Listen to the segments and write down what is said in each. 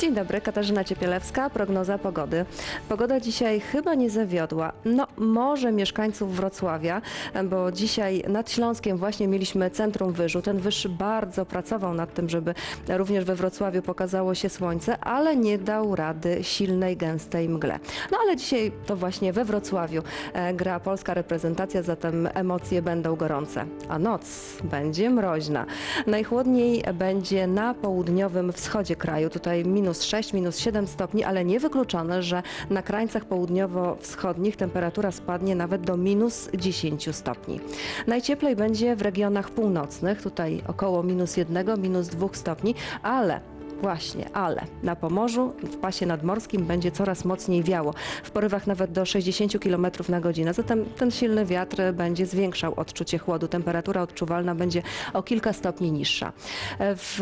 Dzień dobry, Katarzyna Ciepielewska, prognoza pogody. Pogoda dzisiaj chyba nie zawiodła. No, może mieszkańców Wrocławia, bo dzisiaj nad Śląskiem właśnie mieliśmy centrum wyżu. Ten wyż bardzo pracował nad tym, żeby również we Wrocławiu pokazało się słońce, ale nie dał rady silnej, gęstej mgle. No ale dzisiaj to właśnie we Wrocławiu e, gra polska reprezentacja, zatem emocje będą gorące, a noc będzie mroźna. Najchłodniej będzie na południowym wschodzie kraju. Tutaj minus 6, minus 7 stopni, ale niewykluczone, że na krańcach południowo-wschodnich temperatura spadnie nawet do minus 10 stopni. Najcieplej będzie w regionach północnych, tutaj około minus 1, minus 2 stopni, ale Właśnie, ale na Pomorzu w pasie nadmorskim będzie coraz mocniej wiało, w porywach nawet do 60 km na godzinę. Zatem ten silny wiatr będzie zwiększał odczucie chłodu. Temperatura odczuwalna będzie o kilka stopni niższa. W,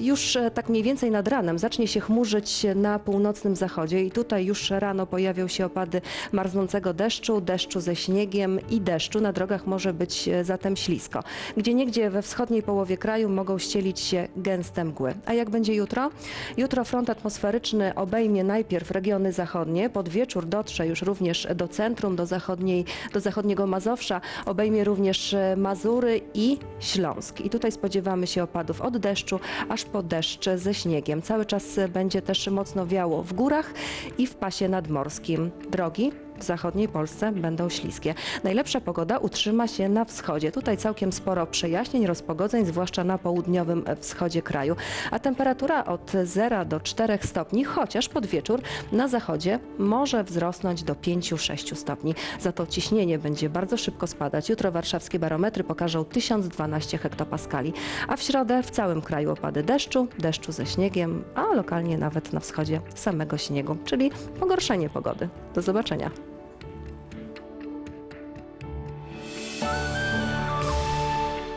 już tak mniej więcej nad ranem zacznie się chmurzyć na północnym zachodzie i tutaj już rano pojawią się opady marznącego deszczu, deszczu ze śniegiem i deszczu. Na drogach może być zatem ślisko. Gdzie niegdzie we wschodniej połowie kraju mogą ścielić się gęste mgły. A jak będzie jutro? Jutro front atmosferyczny obejmie najpierw regiony zachodnie, pod wieczór dotrze już również do centrum, do, zachodniej, do zachodniego Mazowsza, obejmie również e, Mazury i Śląsk. I tutaj spodziewamy się opadów od deszczu aż po deszcz ze śniegiem. Cały czas będzie też mocno wiało w górach i w pasie nadmorskim. Drogi w zachodniej Polsce będą śliskie. Najlepsza pogoda utrzyma się na wschodzie. Tutaj całkiem sporo przejaśnień, rozpogodzeń, zwłaszcza na południowym wschodzie kraju. A temperatura od 0 do 4 stopni, chociaż pod wieczór na zachodzie może wzrosnąć do 5-6 stopni. Za to ciśnienie będzie bardzo szybko spadać. Jutro warszawskie barometry pokażą 1012 hektopaskali, a w środę w całym kraju opady deszczu, deszczu ze śniegiem, a lokalnie nawet na wschodzie samego śniegu, czyli pogorszenie pogody. Do zobaczenia.